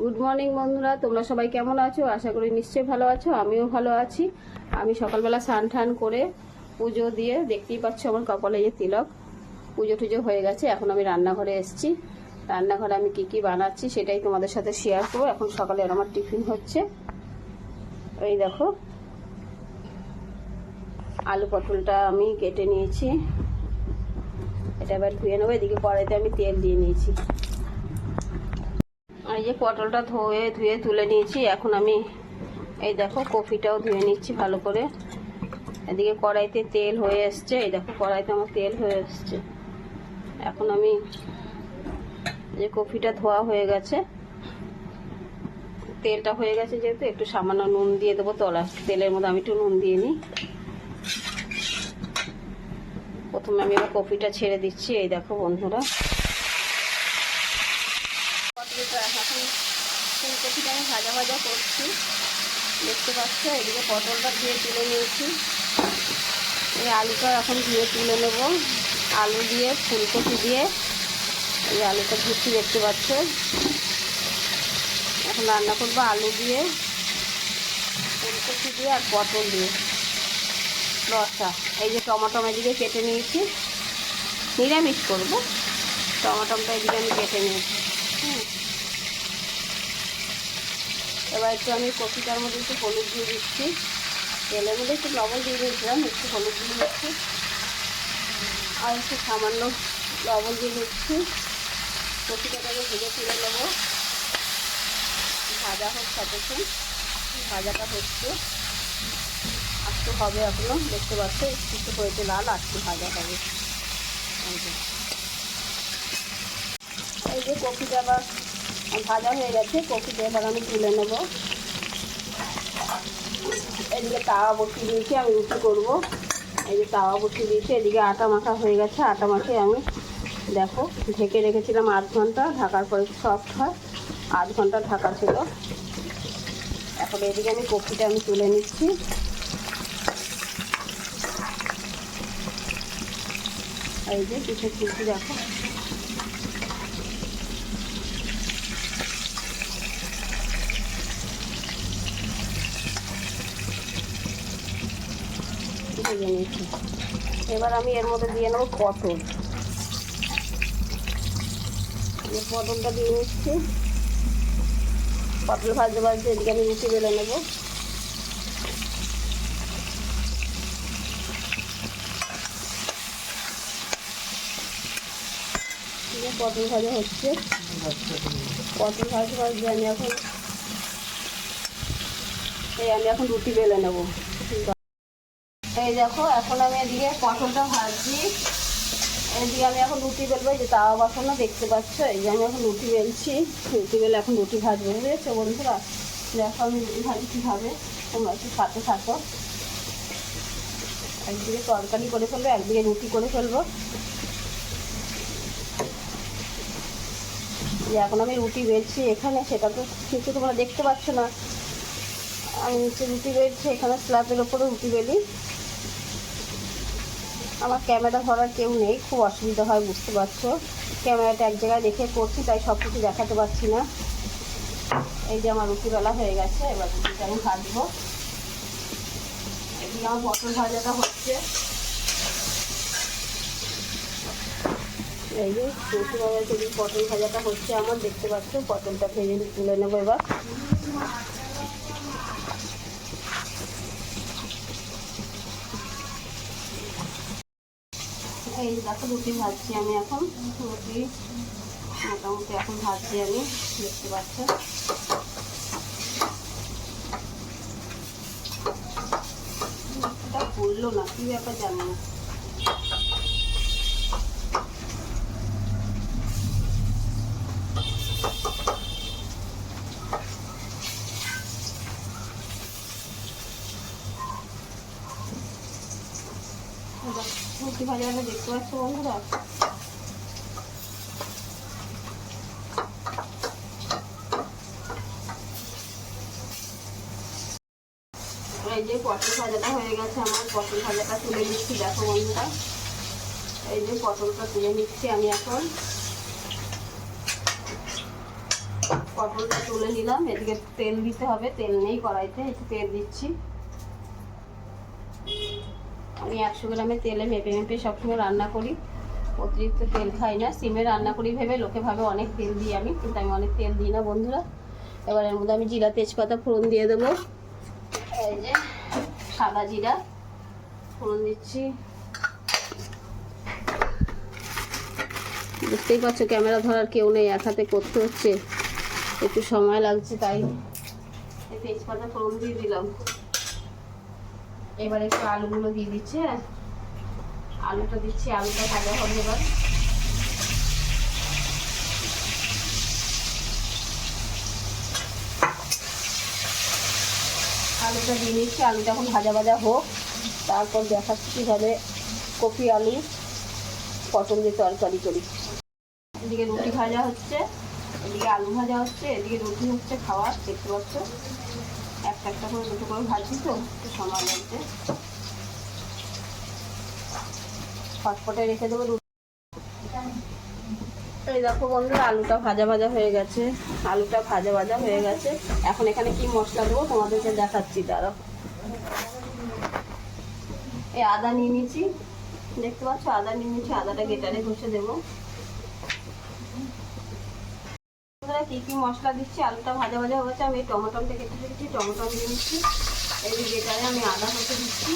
Good morning বন্ধুরা। তোমরা সবাই কেমন আছো? আশা করি নিশ্চয়ই ভালো আছো, আমিও ভালো আছি। আমি সকালবেলা স্নান টান করে পুজো দিয়ে দেখতেই পাচ্ছ আমার কপালে যে তিলক। পুজো টুজো হয়ে গেছে, এখন আমি রান্নাঘরে এসেছি। রান্নাঘরে আমি কি কি বানাচ্ছি সেটাই তোমাদের সাথে শেয়ার করব। এখন সকালে আমার টিফিন হচ্ছে। এই দেখো, আলু পটলটা আমি কেটে নিয়েছি। এটা এবার ধুয়ে নেব। এদিকে কড়াইতে আমি তেল দিয়ে নিয়েছি। এই যে পটলটা ধুয়ে ধুয়ে তুলে নিয়েছি। এখন আমি এই দেখো কফিটাও ধুয়ে নিচ্ছি ভালো করে। এদিকে কড়াইতে তেল হয়ে এসছে। এই দেখো কড়াইতে আমার তেল হয়ে এসছে। এখন আমি যে কফিটা ধোয়া হয়ে গেছে। তেলটা হয়ে গেছে যেহেতু, একটু সামান্য নুন দিয়ে দেবো তলা তেলের মধ্যে আমি একটু নুন দিয়ে নিই। প্রথমে আমি এবার কফিটা ছেড়ে দিচ্ছি। এই দেখো বন্ধুরা। এখন ফুলকপিটা আমি ভাজা ভাজা করছি। দেখতে পাচ্ছ, এদিকে পটলটা ধুয়ে তুলে নিয়েছি। এই আলুটা এখন ধুয়ে তুলে নেব। আলু দিয়ে, ফুলকপি দিয়ে এই আলুটা ধুচ্ছি, দেখতে পাচ্ছ। এখন রান্না করব আলু দিয়ে, ফুলকপি দিয়ে আর পটল দিয়ে। রসা, এই যে টমাটম এদিকে কেটে নিয়েছি। নিরামিষ করব। টমাটমটা এদিকে আমি কেটে নিয়েছি হুম এবার একটু আমি কপিটার মধ্যে একটু হলুদ দিয়ে দিচ্ছি। তেলের মধ্যে একটু লবণ দিয়ে দিয়েছিলাম, একটু হলুদ দিয়ে দিচ্ছি। আর একটু সামান্য লবণ দিয়ে দিচ্ছি। কপিটাটাকে ভেজে তুলে নেব। ভাজা হোক সতক্ষণ ভাজাটা হচ্ছে। একটু হবে এখনও, দেখতে পাচ্ছ, একটু হয়েছে লাল একটু ভাজা হবে। এই যে কপিটা আবার ভাজা হয়ে গেছে কপিটা এবার আমি তুলে নেব। এদিকে তাওয়া বসিয়ে দিয়েছি, আমি রুটি করব। এই যে তাওয়া বসিয়ে দিয়েছি, এদিকে আটা মাখা হয়ে গেছে, আটা মাখে আমি দেখো ঢেকে রেখেছিলাম আধ ঘণ্টা, ঢাকার পরে সফট হয়, আধ ঘণ্টা ঢাকা ছিল। এখন এদিকে আমি কফিটা আমি তুলে নিচ্ছি। এই যে কিছু তুলছি দেখো। ভেজে নিয়েছি। এবার আমি এর মধ্যে দিয়ে নেব পটল। পটলটা দিয়ে নিচ্ছি। পটল ভাজতে ভাজতে এদিকে আমি রুটি বেলে নেব। পটল ভাজা হচ্ছে। পটল ভাজতে ভাজতে আমি এখন এই আমি এখন রুটি বেলে নেব। এই দেখো, এখন আমি এদিকে পটলটা ভাজছি। এদিকে আমি এখন রুটি বেলবো যে তাওয়া বাসনও দেখতে পাচ্ছ? এই যে আমি এখন রুটি বেলছি। রুটি বেলে এখন রুটি ভাজবো, বুঝেছ বন্ধুরা? দেখো আমি রুটি ভাজি কীভাবে, তোমরা একটু সাথে থাকো। একদিকে তরকারি করে ফেলব, একদিকে রুটি করে ফেলব। যে এখন আমি রুটি বেলছি এখানে, সেটা তো কিছু তোমরা দেখতে পাচ্ছ না। আমি নিচে রুটি বেলছি, এখানে স্ল্যাবের ওপরে রুটি বেলি। আমার ক্যামেরা ধরার কেউ নেই, খুব অসুবিধা হয়, বুঝতে পারছ? ক্যামেরাটা এক জায়গায় দেখে করছি, তাই সব কিছু দেখাতে পারছি না। এই যে আমার রুটি বেলা হয়ে গেছে, এবার রুটিটা আমি ভাজবো। এদিকে আমার পটল ভাজাটা হচ্ছে। এই যে রুটি ভাজা সেদিকে পটল ভাজাটা হচ্ছে আমার, দেখতে পাচ্ছ? পটলটা ভেজে তুলে নেব এবার। এই দেখো রুটি ভাজছি আমি এখন। রুটি মোটামুটি এখন ভাজছি আমি, দেখতে পাচ্ছ এটা ফুললো না, কি ব্যাপার জানি না। রুটি ভাজাটা দেখতে পাচ্ছ বন্ধুরা? এই যে পটল ভাজাটা হয়ে গেছে আমার, পটল ভাজাটা তুলে নিচ্ছি, দেখো বন্ধুরা। এই যে পটলটা তুলে নিচ্ছি আমি এখন। পটলটা তুলে নিলাম, এদিকে তেল দিতে হবে, তেল নেই কড়াইতে, একটু তেল দিচ্ছি। আমি একশো গ্রামের তেলে মেপে মেপে সবসময় রান্না করি। অতিরিক্ত তেল খাই না, সিমে রান্না করি ভেবে লোকে ভাবে অনেক তেল দিই আমি, কিন্তু আমি অনেক তেল দিই না বন্ধুরা। এবার এর মধ্যে আমি জিরা, তেজপাতা, ফোড়ন দিয়ে দেবো। এই যে সাদা জিরা, ফোড়ন দিচ্ছি। বুঝতেই পারছ ক্যামেরা ধরার কেউ নেই, এক হাতে করতে হচ্ছে। একটু সময় লাগছে, তাই তেজপাতা, ফোড়ন দিয়ে দিলাম। এবার একটু আলুগুলো দিয়ে দিচ্ছে আলুটা দিচ্ছি, আলুটা ভাজা হবে এবার। আলুটা দিয়ে নিচ্ছি আলুটা এখন ভাজা ভাজা হোক। তারপর দেখাচ্ছি কীভাবে কপি আলু পটল দিয়ে তরকারি করি। এদিকে রুটি ভাজা হচ্ছে, এদিকে আলু ভাজা হচ্ছে, এদিকে রুটি হচ্ছে খাওয়ার, দেখতে পাচ্ছ? একটা করে দুটো করে ভাজি তো, একটু সময় লাগছে ফটফটে রেখে দেবো এই দেখো বন্ধুরা, আলুটা ভাজা ভাজা হয়ে গেছে। আলুটা ভাজা ভাজা হয়ে গেছে। এখন এখানে কি মশলা দেবো তোমাদেরকে দেখাচ্ছি, দাঁড়াও। এই আদা নিয়ে নিয়েছি। দেখতে পাচ্ছ, আদা নিয়ে নিয়েছি, আদাটা গেটারে ঘষে দেবো। বন্ধুরা কি কি মশলা দিচ্ছি? আলুটা ভাজা ভাজা হয়েছে। আমি টমেটোটা কেটে দিচ্ছি, টমেটো দিয়ে নিচ্ছি এই যে গেটারে আমি আদা ঘষে দিচ্ছি।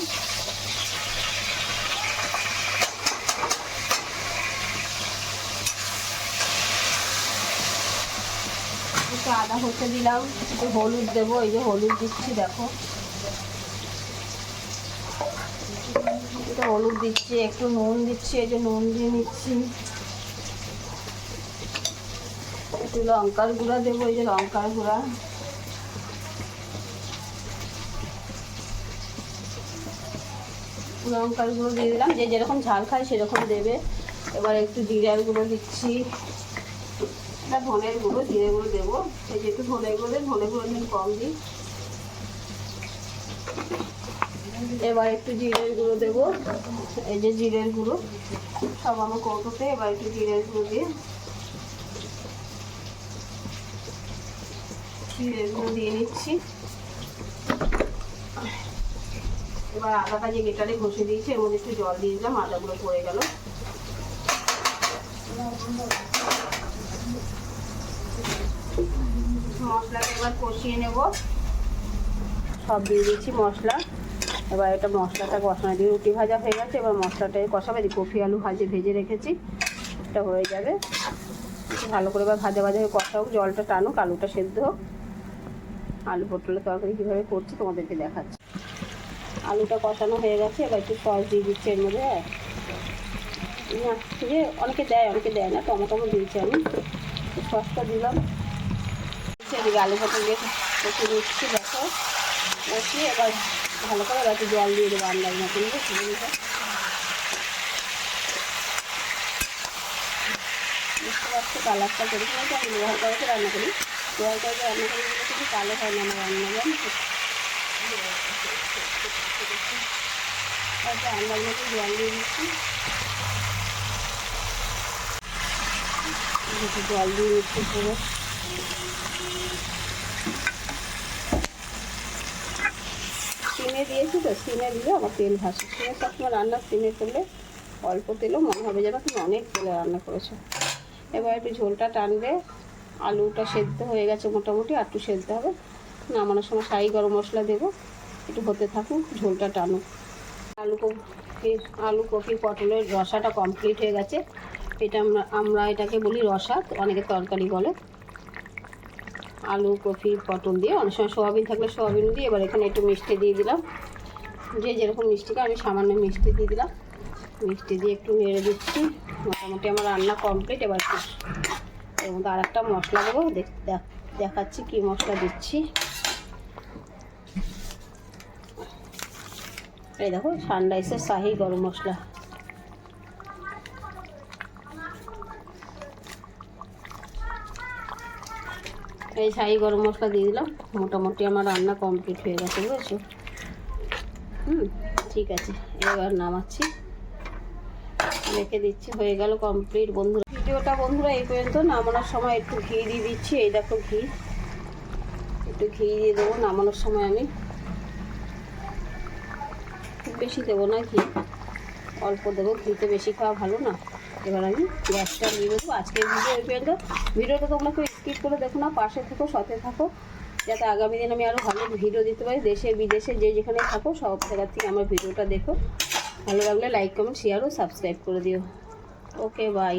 একটু আদা হতে দিলাম, একটু হলুদ দেবো। এই যে হলুদ দিচ্ছি, দেখো। একটু হলুদ দিচ্ছি, একটু নুন দিচ্ছি, এই যে নুন দিয়ে নিচ্ছি। একটু লঙ্কার গুঁড়া দেবো, এই যে লঙ্কার গুঁড়া। লঙ্কার গুঁড়ো দিয়ে দিলাম, যে যেরকম ঝাল খায় সেরকম দেবে। এবার একটু জিরার গুঁড়ো দিচ্ছি। এটা ধনের গুঁড়ো, জিরে গুঁড়ো দেবো। এই যে একটু ধনে গুঁড়ো ধনে গুঁড়ো দিন কম দিই। এবার একটু জিরের গুঁড়ো দেবো। এই যে জিরের গুঁড়ো, সব আমার কৌটোতে, এবার একটু জিরের গুঁড়ো দিয়ে দিয়ে নিচ্ছি। এবার আদাটা যে গেটারে ঘষে দিয়েছি মধ্যে একটু জল দিয়ে দিলাম, আদাগুলো পড়ে গেল। মশলাটা এবার কষিয়ে সব দিয়ে দিচ্ছি মশলা। এবার এটা মশলাটা দিয়ে রুটি ভাজা হয়ে গেছে, এবার কফি আলু ভাজে, ভেজে রেখেছি। এটা হয়ে যাবে। ভালো করে এবার ভাজা ভাজা কষা হোক জলটা টানুক, আলুটা সেদ্ধ হোক। আলু পটলের তরকারি কীভাবে করছি তোমাদেরকে দেখাচ্ছি। আলুটা কষানো হয়ে গেছে, এবার একটু সস দিয়ে দিচ্ছি এর মধ্যে। যে অনেকে দেয় অনেকে দেয় না, টমেটো দিয়েছি আমি। সসটা দিলাম। এদিকে আলু পটল দিয়ে কষে দিচ্ছি দেখো। কষিয়ে এবার ভালো করে এবার একটু জল দিয়ে দেবো আন্দাজ মতন বুঝতে পারছি কালারটা করি আমি ব্যবহার করেছে রান্না করি। ব্যবহার করে রান্না করি কিছু কালো হয় না আমার রান্না মতো জল দিয়ে সিমে দিয়েছি তো সিমে দিলে আমার তেল ভাসে। সিমে সবসময় রান্না সিমে করলে অল্প তেলেও মনে হবে, যেন তুমি অনেক তেলে রান্না করেছ। এবার একটু ঝোলটা টানবে। আলুটা সেদ্ধ হয়ে গেছে মোটামুটি, আর একটু সেদ্ধ হবে। নামানোর সময় শাহি গরম মশলা দেবো। একটু হতে থাকুক, ঝোলটা টানুক। আলু কপি আলু কপি, পটলের রসাটা কমপ্লিট হয়ে গেছে। এটা আমরা আমরা এটাকে বলি রসা অনেকে তরকারি বলে। আলু কপি, পটল দিয়ে, অনেক সময় সোয়াবিন থাকলে সোয়াবিন দিয়ে, এবার এখানে একটু মিষ্টি দিয়ে দিলাম। যে যেরকম মিষ্টি খায়, আমি সামান্য মিষ্টি দিয়ে দিলাম। মিষ্টি দিয়ে একটু নেড়ে দিচ্ছি। মোটামুটি আমার রান্না কমপ্লিট এবার এর মধ্যে আর একটা মশলা দেবো। দেখাচ্ছি কি মশলা দিচ্ছি। এই দেখো সানরাইসের শাহি গরম মশলা। এই শাহি গরম মশলা দিয়ে দিলাম। মোটামুটি আমার রান্না কমপ্লিট হয়ে গেছে, বুঝেছ? হুম, ঠিক আছে। এবার নামাচ্ছি। রেখে দিচ্ছি, হয়ে গেল কমপ্লিট ভিডিও ভিডিওটা বন্ধুরা, এই পর্যন্ত নামানোর সময় একটু ঘি দিয়ে দিচ্ছি। এই দেখো ঘি। একটু ঘি দিয়ে দেবো, নামানোর সময় আমি খুব বেশি দেবো না ঘি। অল্প দেবো, ঘিতে বেশি খাওয়া ভালো না। এবার আমি গ্যাসটা দিয়ে দেবো আজকের ভিডিও এই পর্যন্ত। ভিডিওটা তোমরা কেউ স্কিপ করে দেখো না, পাশে থাকো, সাথে থাকো, যাতে আগামী দিন আমি আরও ভালো ভিডিও দিতে পারি। দেশে, বিদেশে, যে যেখানে থাকো, সব জায়গার থেকে আমার ভিডিওটা দেখো। ভালো লাগলে লাইক কমেন্ট শেয়ার ও সাবস্ক্রাইব করে দিও। Okay bye